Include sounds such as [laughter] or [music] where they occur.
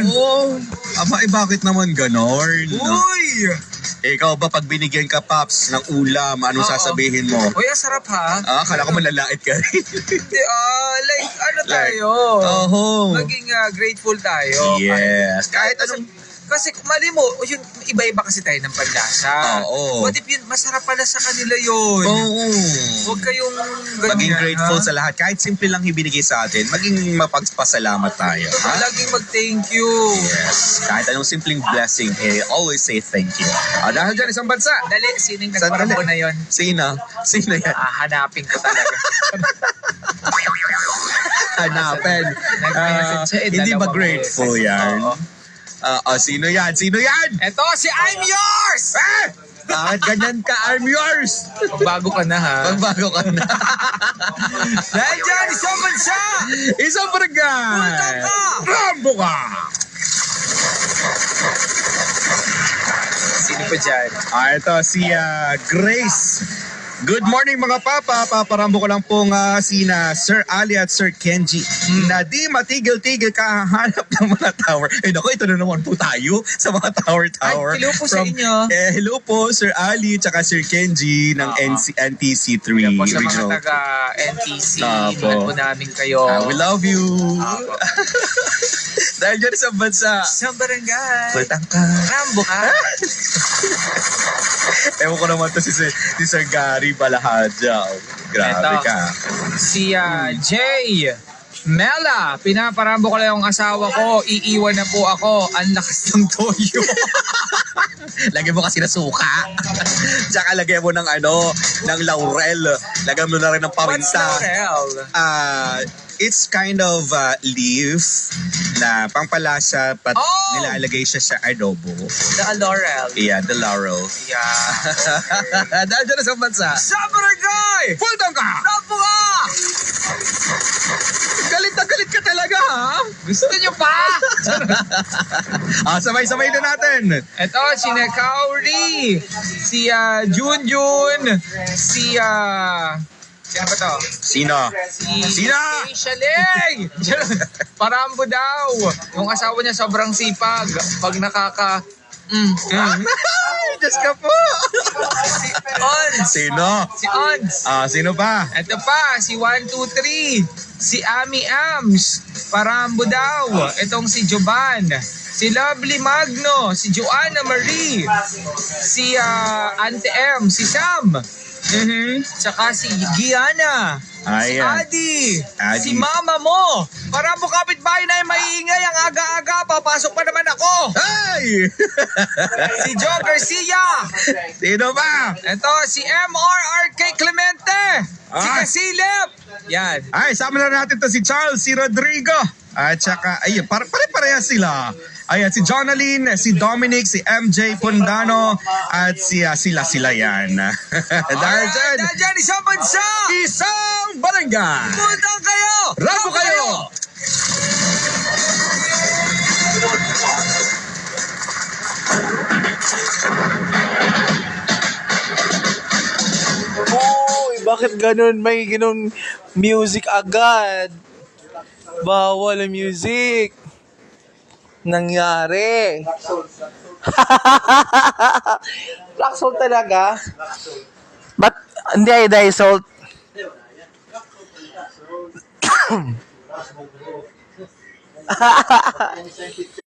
Oo. Aba, eh bakit naman ganon? Uy! Ikaw ba pag binigyan ka, Paps, ng ulam, anong Oo. sasabihin mo? Uy, ang sarap ha. Ah, akala ko malalait ka rin. Hindi, ah, like, ano Like, tayo? Oho. Maging ah, grateful tayo. Yes. Kahit, Kahit anong... Kasi mali mo, yun, iba-iba kasi tayo ng panlasa. Oo. What if yun, masarap pala sa kanila yun? Oo. Huwag kayong ganyan, Maging grateful ha? sa lahat. Kahit simple lang ibinigay sa atin, maging mapagpasalamat tayo. Ha? Laging mag-thank you. Yes. Kahit anong simpleng blessing, eh, always say thank you. Ah, dahil dyan, isang bansa. Dali, sino yung Sandali. nagparamo na yun? Sino? Sino yan? Ah, hanapin ko talaga. [laughs] Hanapin. Ah, siya, eh, hindi ba grateful yan? Oo. Ah, ah, sino yan? Sino yan? Eto, si I'm yours! Ah! Bakit ganyan ka? I'm yours! Bago ka na ha. Magbago ka na. Dahil dyan, isang bansa! Isang barangay! Punta ka! Rambo ka! Sino pa dyan? Ah, ito si ah, Grace. Good morning mga papa. Paparambo ko lang pong ah, sina Sir Ali at Sir Kenji na di matigil-tigil kahanap ng mga tower. Eh naku, ito na naman po tayo sa mga tower-tower. Ay, hello po sa inyo. Eh, hello po Sir Ali tsaka Sir Kenji ng Oo. NC, NTC3 Yan po sa mga taga NTC. Apo. Mahal po namin kayo. Ah, we love you. Apo. [laughs] Dahil dyan sa bansa. Isang barangay. Pultang ka. Rambo ka. [laughs] Ewan ko naman to si Sir, si Sir Gary Balahadja. Grabe Eto. ka. Si ah, Jay. Mela, pinaparambo ko lang yung asawa ko. Iiwan na po ako. Ang lakas ng toyo. [laughs] Lagyan mo kasi na suka. Tsaka lagyan mo ng ano, ng laurel. Lagyan mo na rin ng What's paminta. Laurel? Ah, it's kind of uh, leaf na pangpalasa but Oh! nilalagay siya sa adobo. The Laurel. Yeah, the laurel. Yeah. [laughs] Dahil dyan na sa bansa. Sa barangay! Full time ka! Rambo ka! Gusto niyo pa? [laughs] ah, sabay-sabay na natin. Ito, si Nekauri, si ah, Junjun, si ah, sino ba to? Sino? Si Sino? Shaling! [laughs] Parambo daw. Yung asawa niya sobrang sipag. Pag nakaka... Mm, mm. Diyos ka po! Si [laughs] Ons. Sino? Si Ons. Ah, sino pa? Ito pa, si 123. Si Ami Ams. Parambo daw. Itong si Joban. Si Lovely Magno. Si Joanna Marie. Si ah, Ante M. Si Sam. Mhm. Tsaka si Gianna. Si. Adi. Adi. Si mama mo. Parambo kapitbahay na yung maiingay. Ang aga-aga. Papasok pa naman ako. Ay! Si Joe Garcia. Sino pa? Ito, si MRRK Clemente. Si Ah. Kasilip. Yan. Ay, sama na natin to si Charles, si Rodrigo. At saka, ayun, pare, pare-pareha sila. Ayan, si Jonaline, si Dominic, si MJ Pundano, at si, ah, sila sila yan. [laughs] Dahil dyan, dahil dyan, isang bansa! isang barangay! Punta kayo! Rabo kayo! Uy, bakit ganun? May ganun music agad. Bawal ang music. Nangyari. [laughs] Black salt talaga? Ba't hindi ay dahil salt? [laughs]